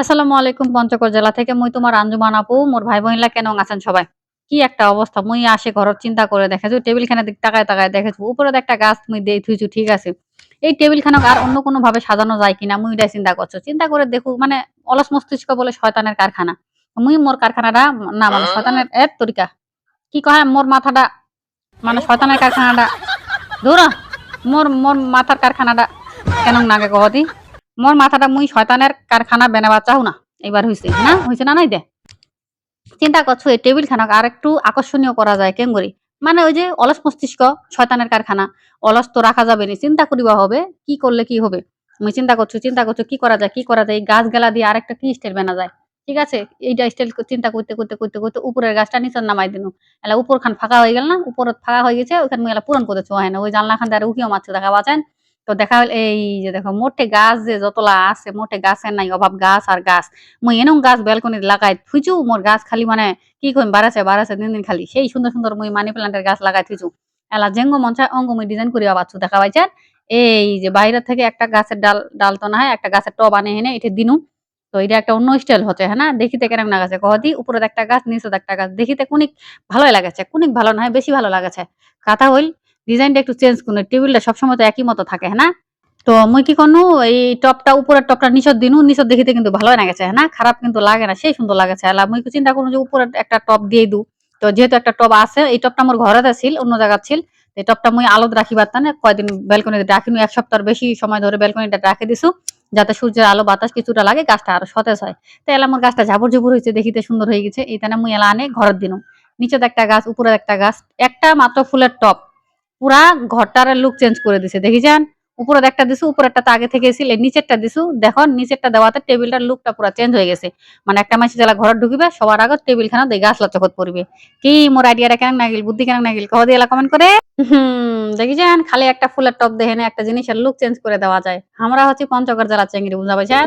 আসসালামু আলাইকুম পঞ্চগড় জেলা থেকে মুই তোমার আঞ্জুমান আপু মোর ভাই বোনলা কেন আছেন সবাই? কি একটা অবস্থা মুই আসে ঘরত চিন্তা করে দেখেছ টেবিল খানা দিক তাকায় তাকায় দেখেছ উপরে একটা গাছ মুই দেই থুইছু ঠিক আছে। এই টেবিল খানাক আর অন্য কোনো ভাবে সাজানো যায় কিনা মুই এটা চিন্তা করছ। চিন্তা করে দেখু মানে অলস মস্তিষ্ক বলে শয়তানের কারখানা। মুই মোর কারখানাটা না মানে শয়তানের এর তরিকা। কি কয় মোর মাথাটা মানে শয়তানের কারখানাটা ধরো। মোর মোর মাথার কারখানাটা কেন নাগে কহতি? মোর মাথাটা মুই শয়তানের কারখানা বেনাবা চাও না। এবার হইছে, না? হইছে না নাই দে? চিন্তা করছ, এই টেবিল খানা আর একটু আকর্ষণীয় করা যায় কেন করি? মানে ওই যে অলস মস্তিষ্ক, শয়তানের কারখানা, অলস তো রাখা যাবে না, চিন্তা করিবা হবে, কি করলে কি হবে? আমি চিন্তা করছ চিন্তা করছ, কি করা যায়, কি করা যায়? গাছ গেলা দিয়ে আরেকটা কি স্টাইল বানা যায়? ঠিক আছে? এইটা স্টাইল চিন্তা করতে করতে করতে করতে উপরের গাছটা নিচে নামাই দিনু। এলা উপর খান ফাঁকা হয়ে গেল না? উপর ফাঁকা হয়ে গেছে ওখানে পূরণ করতে হয় না। ওই জানলা খান আর উকিও মাছ দেখা পাচ্ছেন? তো দেখা এই যে দেখো, মোটে গাছ যে যতলা আছে, মোটে গাছের নাই অভাব গাছ আর গাছ। মুই এনম গাছ বেলকনি লাগাই থুইছু মোর গাছ খালি মানে কি কইম বাড়াছে বাড়াছে দিন দিন খালি। সেই সুন্দর সুন্দর মুই মানি প্লান্টের গাছ লাগাই থুইছু এলা জেঙ্গ মঞ্চা অঙ্গ মুই ডিজাইন করিয়া পাচ্ছু দেখা পাইছেন এই যে বাইরে থেকে একটা গাছের ডাল ডাল তো না হয়, একটা গাছের টব আনে হেনে এটা দিনু। তো এটা একটা অন্য স্টাইল হচ্ছে হ্যাঁ না? দেখিতে কেরম লাগাছে কহদি উপরে একটা গাছ নিচে একটা গাছ। দেখিতে কুনিক ভালোই লাগাছে, কোনিক ভালো না হয় বেশি ভালো লাগাছে। কথা হইল ডিজাইনটা একটু চেঞ্জ করুন, টেবিলটা সবসময় তো একই মতো থাকে হ্যাঁ তো মুই কি করনু, এই টপটা, উপরের টপটা নিচত দিনু নিচত দেখিতে কিন্তু ভালো লাগাছে হ্যাঁ খারাপ কিন্তু লাগে না, সেই সুন্দর লাগাছে। আলা মুই চিন্তা করুন যে উপরের একটা টপ দিয়ে দু। তো যেহেতু একটা টপ আছে, এই টপটা আমার ঘরেতে ছিল, অন্য জায়গা ছিল এই টপটা মুই আলোত রাখিবার তানে কয়দিন ব্যালকনিতে রাখিনু এক সপ্তাহ বেশি সময় ধরে ব্যালকনিটা রাখে দিছু, যাতে সূর্যের আলো, বাতাস কিছুটা লাগে, গাছটা আরও সতেজ হয়। তো এলা আমার গাছটা ঝাপড় ঝুপুর হয়েছে, দেখিতে সুন্দর হয়ে গেছে, এই তানে মুই এলা আনে ঘরের দিনু। নিচে একটা গাছ উপরে একটা গাছ, একটা মাত্র ফুলের টপ। পুরা ঘরটার লুক চেঞ্জ করে দিছে। দেখি যান, উপরে একটা দিছু, উপরেরটা তো আগে থেকে এই নিচেরটা দিছু। দেখো, নিচেরটা দেওয়াতে টেবিলটার লুকটা পুরা চেঞ্জ হয়ে গেছে। মানে একটা মাসে যারা ঘরে ঢুকিবে, সবার আগে টেবিল খানা দিয়ে গাছ চকত পড়বে। কি মোর আইডিয়াটা কেন নাগিল? বুদ্ধি কেন নাগিল? কহ দিয়ে কমেন্ট করে। হুম, দেখি যান, খালি একটা ফুলের টপ দেখে একটা জিনিসের লুক চেঞ্জ করে দেওয়া যায়। আমরা হচ্ছে পঞ্চগড় জেলা চেঙ্গিরি বুঝা পাইছেন?